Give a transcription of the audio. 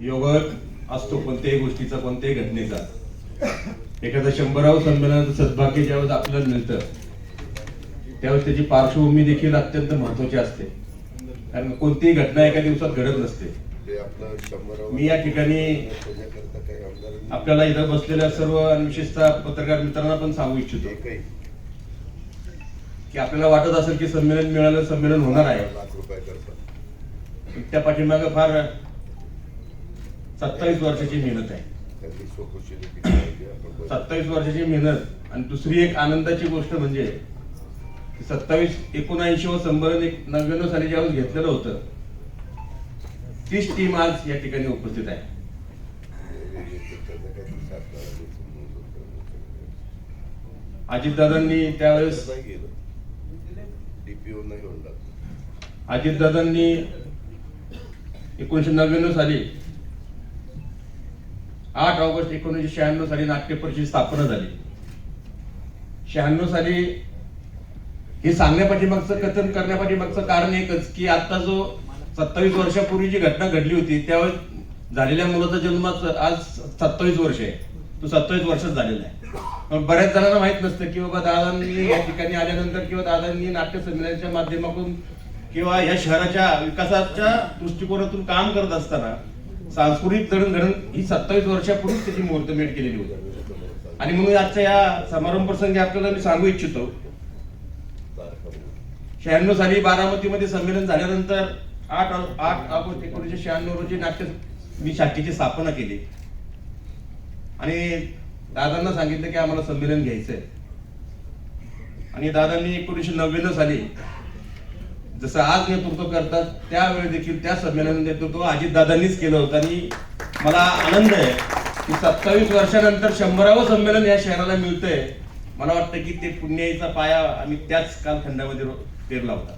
योग असतो कोणत्याही गोष्टीचा कोणत्याही घटनेचा. एखादं शंभरावं संमेलनाचं सद्भाग्य ज्यावेळेस आपल्याला मिळतं त्यावेळेस त्याची पार्श्वभूमी देखील अत्यंत महत्वाची असते. कारण कोणतीही घटना एका दिवसात घडत नसते. मी या ठिकाणी आपल्याला इथं बसलेल्या सर्व आणि विशेषतः पत्रकार मित्रांना पण सांगू इच्छितो. की आपल्याला वाटत असेल की संमेलन मिळालं संमेलन होणार आहे. त्या पाठीमागं फार सत्तावीस वर्षाची मेहनत आहे. सत्तावीस वर्षाची मेहनत आणि दुसरी एक आनंदाची गोष्ट म्हणजे सत्तावीस एकोणऐंशी व संमेलन एक नव्याण्णव साली ज्यावेळेस घेतलेलं होतं तीच टीम आज या ठिकाणी उपस्थित आहे. अजितदादांनी त्यावेळेस अजितदादांनी एकोणीशे नव्याण्णव साली आठ ऑगस्ट एकोणीसशे शहाण्णव साली नाट्य परिषद स्थापना झाली. शहाण्णव साली हे सांगण्यापाठीमागचं कथन करण्यापाठीमागचं कारण एकच की आता जो सत्तावीस वर्षापूर्वी जी घटना घडली होती त्यावेळेस झालेल्या मुलाचा जन्माचं आज सत्तावीस वर्ष आहे. तो सत्तावीस वर्षच झालेला आहे. बऱ्याच जणांना माहीत नसतं की बाबा दादांनी या ठिकाणी आल्यानंतर किंवा दादांनी नाट्य संमेलनाच्या माध्यमातून किंवा या शहराच्या विकासाच्या दृष्टिकोनातून काम करत असताना सांस्कृतिक जडणघडण ही सत्तावीस वर्षापूर्वीच त्याची मुहूर्तमेढ केलेली होती. आणि म्हणून आजच्या या समारंभ प्रसंगी आपल्याला मी सांगू इच्छितो शहाण्णव साली बारामतीमध्ये संमेलन झाल्यानंतर आठ आठ ऑगस्ट एकोणीसशे शहाण्णव रोजी नाट्य मी शाखेची स्थापना केली. आणि दादांना सांगितलं की आम्हाला संमेलन घ्यायचंय. आणि दादांनी एकोणीसशे नव्याण्णव साली जसं आज नेतृत्व करतात त्यावेळी देखील त्या संमेलन नेतृत्व अजितदादांनीच केलं होतं. आणि मला आनंद आहे की सत्तावीस वर्षानंतर शंभरावं संमेलन या शहराला मिळतंय. मला वाटतं की ते पुण्याईचा पाया आम्ही त्याच कालखंडामध्ये पेरला होता.